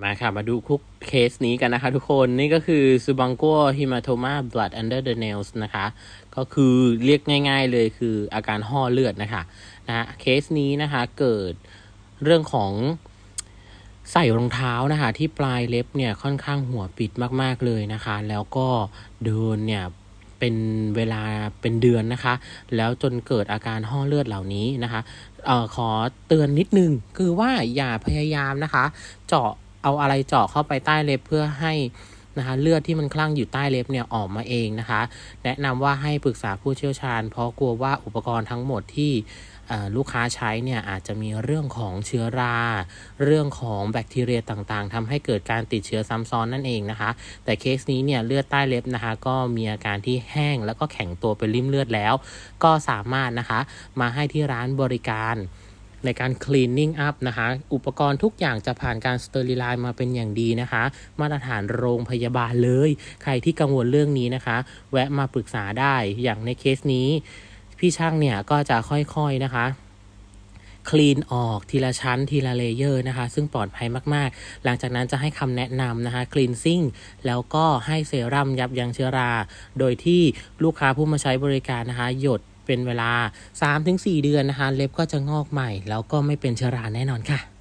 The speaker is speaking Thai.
มาค่ะ มาดูคุกเคสนี้กันนะคะทุกคนนี่ก็คือซูบังกัวฮิมาโทมา blood under the nails นะคะ ก็คือเรียกง่ายๆเลยคืออาการห่อเลือดนะคะนะฮะเคสนี้นะคะเกิดเรื่องของใส่รองเท้านะคะ ที่ปลายเล็บเนี่ยค่อนข้างหัวปิดมากๆเลยนะคะ แล้วก็เดินเนี่ยเป็นเวลาเป็นเดือนนะคะ แล้วจนเกิดอาการห่อเลือดเหล่านี้นะคะเอ่อขอเตือนนิดนึงคือว่าอย่าพยายามนะคะ เจาะ เอาอะไรเจาะเข้าไปใต้เล็บเพื่อให้นะคะเลือดที่มันคลั่งอยู่ใต้เล็บเนี่ยออกมาเองนะคะ แนะนำว่าให้ปรึกษาผู้เชี่ยวชาญ เพราะกลัวว่าอุปกรณ์ทั้งหมดที่ลูกค้าใช้เนี่ยอาจจะมีเรื่องของเชื้อรา เรื่องของแบคทีเรียต่างๆทำให้เกิดการติดเชื้อซ้ำซ้อนนั่นเองนะคะ แต่เคสนี้เนี่ยเลือดใต้เล็บนะคะ ก็มีอาการที่แห้งแล้วก็แข็งตัวเป็นริ่มเลือดแล้ว ก็สามารถนะคะมาให้ที่ร้านบริการ ในการ cleaning up นะคะ อุปกรณ์ทุกอย่างจะผ่านการ sterilize มาเป็นอย่างดีนะคะ มาตรฐานโรงพยาบาลเลย ใครที่กังวลเรื่องนี้นะคะ แวะมาปรึกษาได้อย่างในเคสนี้ พี่ช่างเนี่ยก็จะค่อยๆนะคะคลีนออกทีละชั้นทีละเลเยอร์นะคะ ซึ่งปลอดภัยมากๆ หลังจากนั้นจะให้คำแนะนำนะคะคลีนซิ่งแล้วก็ให้เซรั่มยับยั้งเชื้อรา โดยที่ลูกค้าผู้มาใช้บริการนะคะ หยด เป็นเวลา 3-4 เดือนนะคะ เล็บก็จะงอกใหม่ แล้วก็ไม่เป็นเชื้อราแน่นอนค่ะ